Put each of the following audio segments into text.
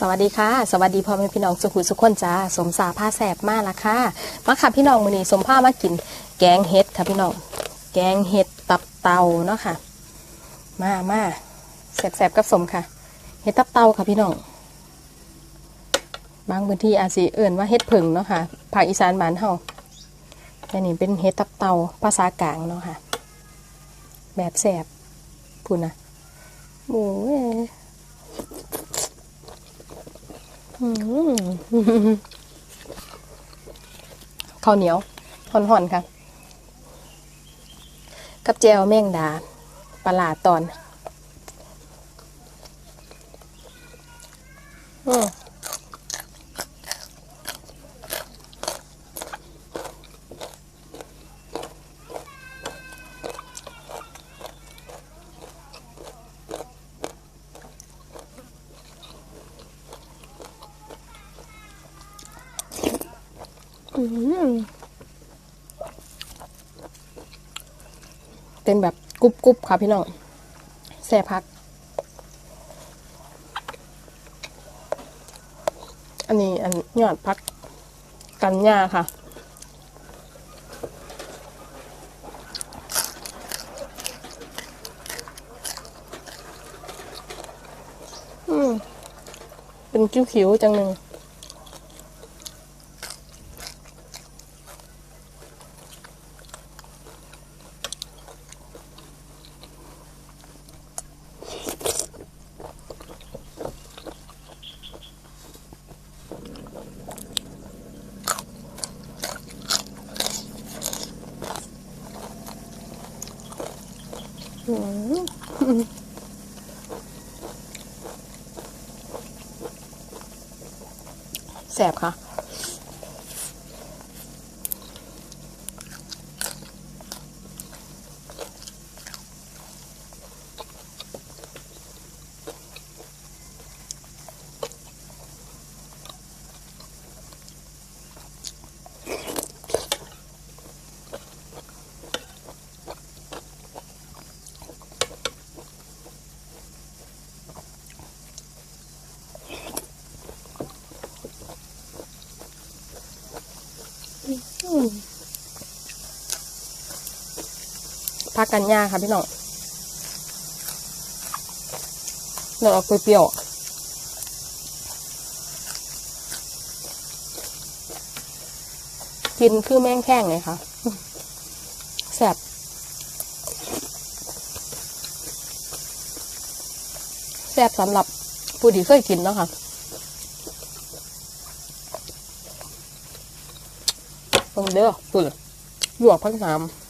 สวัสดีค่ะ สวัสดีพ่อแม่พี่น้องสุขุสุขคนจ้าสมสาผ้าแสบมากละค่ะมาค่ะพี่น้องมื้อนี้สมผ้ามากิน แกงเห็ดค่ะพี่น้องแกงเห็ดตับเตาเนาะค่ะ มามาแสบๆกับสมค่ะ เห็ดตับเตาค่ะพี่น้องบางพื้นที่อาจสิเอื่นว่าเห็ดผึ่งเนาะค่ะภาคอีสานบ้านเฮาแต่นี่เป็นเห็ดตับเตาภาษากลางเนาะค่ะ แบบแสบพูดนะโอ้ย ข้าวเหนียวห่อนๆค่ะ กับแจวแมงดาปลาตอน อือื เป็นแบบกรุบๆค่ะพี่น้องแซ่พัก อันนี้อันยอดพักกันยาค่ะเป็นคิ้วๆจังหนึ่ง แสบค่ะ พักกันยาค่ะพี่น้องเราเอาเปรี้ยวกินคือแม่งแข้งเลยค่ะแซ่บแซ่บสำหรับผู้ที่เคยกินเนาะค่ะ เบิ่งเด้อปุ่นลวกพักน้ำ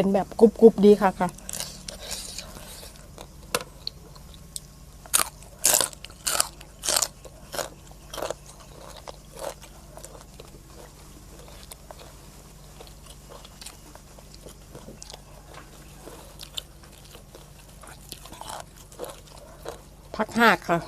เป็นแบบกรุบๆดีค่ะค่ะพักหักค่ะ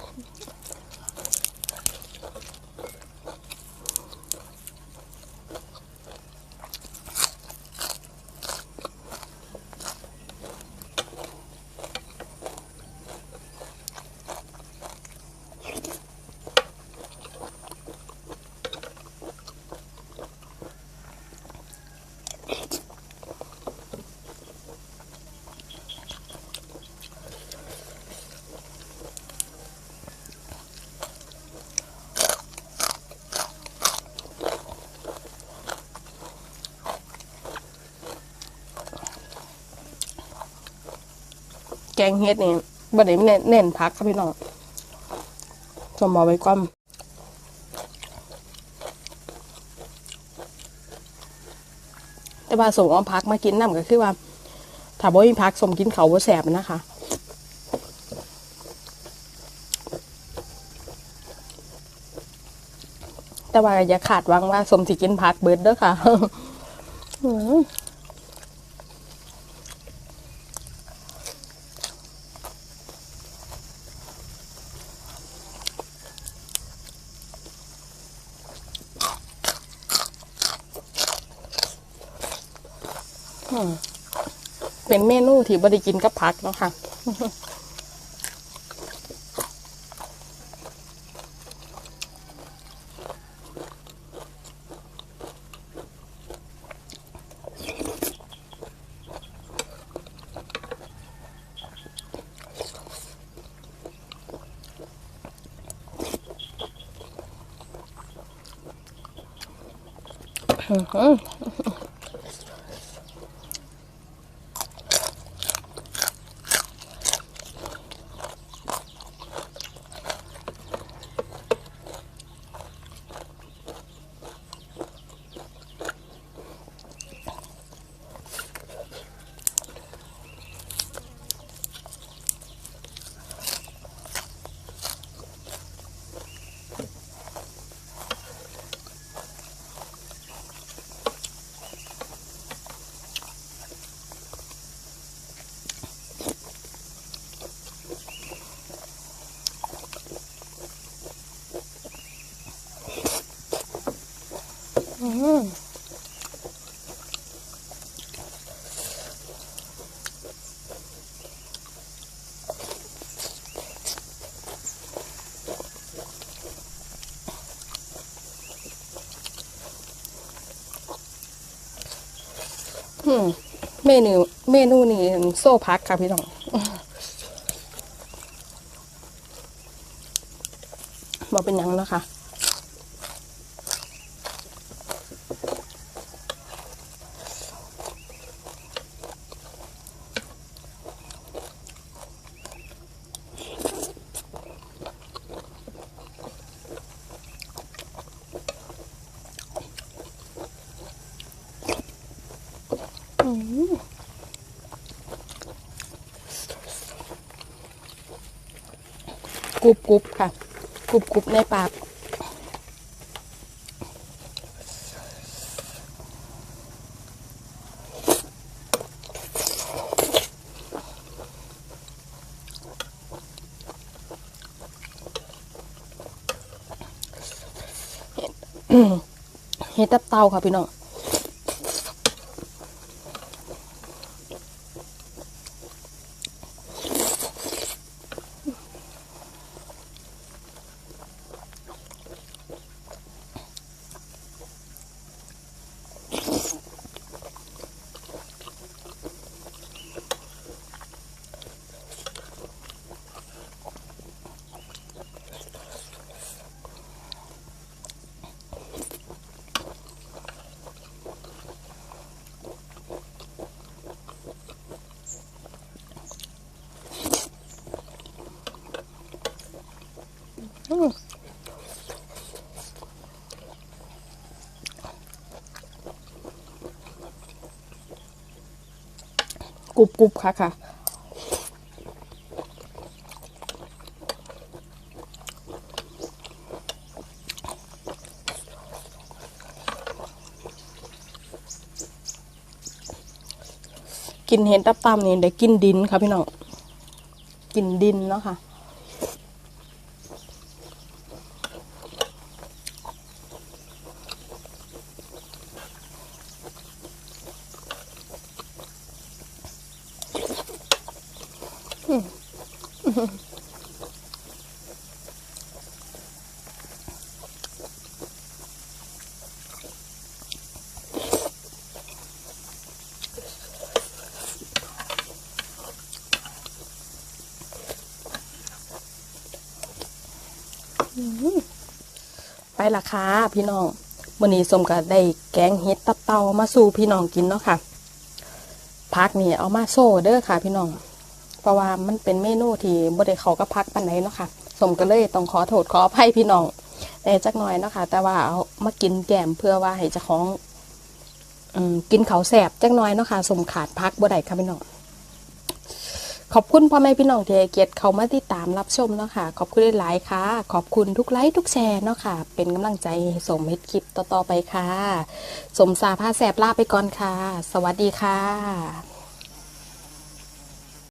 งเฮ็ดนี่บ่ได้เน้นเน้นพักค่ะพี่น้องสมอไว้ก่อนแต่ว่าส่งเอาพักมากินน้ำก็คือว่าถ้าบ่มีพักสมกินเขาบ่แสบนะคะแต่ว่าอย่าขาดหวังว่าสมสิกินพักเบิดเด้อค่ะ อืมอืม เป็นเมนูที่บ่ได้กินกับผักเนาะค่ะอืม เมนูเมนูนี้โซ่พักค่ะพี่น้องบอกเป็นยังนะคะ กรุบกรุบค่ะกรุบกรุบในปากเฮ็ดตับเตาค่ะพี่น้อง ก รุบกรุบค่ะค่ะกินเห็นตับตำนี่ได้กินดินค่ะพี่น้องกินดินเนาะค่ะ ละค่ะพี่น้องวันนี้สมก็ได้แกงเห็ดตับเตามาสู่พี่น้องกินเนาะค่ะพักนี่เอามาโซ่เด้อค่ะ พี่น้อง เพราะว่ามันเป็นเมนูที่บ่ได้เขาก็พักปันไหนเนาะค่ะ สมก็เลยต้องขอโทษขออภัยพี่น้องในจักหน่อยเนาะค่ะ แต่ว่าเอามากินแกมเพื่อว่าให้เจ้าของอกินเขาแสบจักหน่อยเนาะค่ะ สมขาดพักบ่ได้ค่ะพี่น้อง ขอบคุณพ่อแม่พี่น้องที่เกียรติเขามาติดตามรับชมเนาะค่ะ ขอบคุณหลายๆค่ะ ขอบคุณทุกไลค์ทุกแชร์เนาะค่ะ เป็นกำลังใจสมเฮ็ดคลิปต่อๆไปค่ะ สมสาพาแสบลาไปก่อนค่ะ สวัสดีค่ะ